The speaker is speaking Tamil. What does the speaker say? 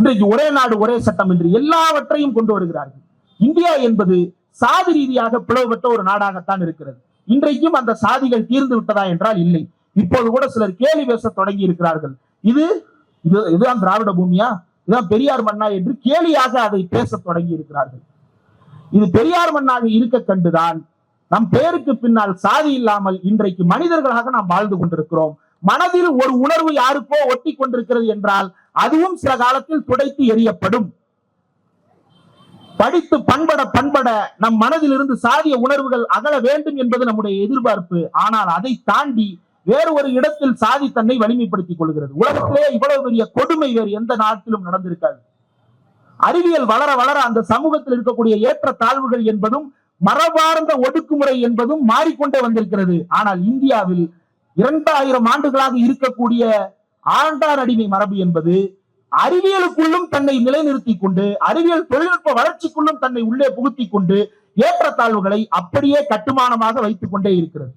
இன்றைக்கு ஒரே நாடு ஒரே சட்டம் என்று எல்லாவற்றையும் கொண்டு வருகிறார்கள். இந்தியா என்பது சாதி ரீதியாக பிளவுபட்ட ஒரு நாடாகத்தான் இருக்கிறது. இன்றைக்கும் அந்த சாதிகள் தீர்ந்து விட்டதா என்றால் இல்லை. இப்போது கூட சிலர் கேலி பேச தொடங்கி இருக்கிறார்கள். இது இது இதுதான் திராவிட பூமியா? இதுதான் பெரியார் மண்ணா என்று கேலியாக அதை பேச தொடங்கி இருக்கிறார்கள். இது பெரியார் மண்ணாக இருக்க கண்டுதான் நம் பெயருக்கு பின்னால் சாதி இல்லாமல் இன்றைக்கு மனிதர்களாக நாம் வாழ்ந்து கொண்டிருக்கிறோம். மனதில் ஒரு உணர்வு யாருக்கோ ஒட்டி கொண்டிருக்கிறது என்றால் அதுவும் சில காலத்தில் துடைத்து எறியப்படும். படித்து பண்பட பண்பட நம் மனதில் இருந்து சாதிய உணர்வுகள் அகல வேண்டும் என்பது நம்முடைய எதிர்பார்ப்பு. ஆனால் அதை தாண்டி வேறு ஒரு இடத்தில் சாதி தன்னை வலிமைப்படுத்திக் கொள்கிறது. உலகத்திலே இவ்வளவு பெரிய கொடுமை வேறு எந்த நாட்டிலும் நடந்திருக்காது. அறிவியல் வளர வளர அந்த சமூகத்தில் இருக்கக்கூடிய ஏற்ற தாழ்வுகள் என்பதும் மரபார்ந்த ஒடுக்குமுறை என்பதும் மாறிக்கொண்டே வந்திருக்கிறது. ஆனால் இந்தியாவில் இரண்டாயிரம் ஆண்டுகளாக இருக்கக்கூடிய ஆண்டார் அடிமை மரபு என்பது அறிவியலுக்குள்ளும் தன்னை நிலைநிறுத்திக் கொண்டு அறிவியல் தொழில்நுட்ப வளர்ச்சிக்குள்ளும் தன்னை உள்ளே புகுத்திக் கொண்டு ஏற்றத்தாழ்வுகளை அப்படியே கட்டுமானமாக வைத்துக் கொண்டே இருக்கிறது.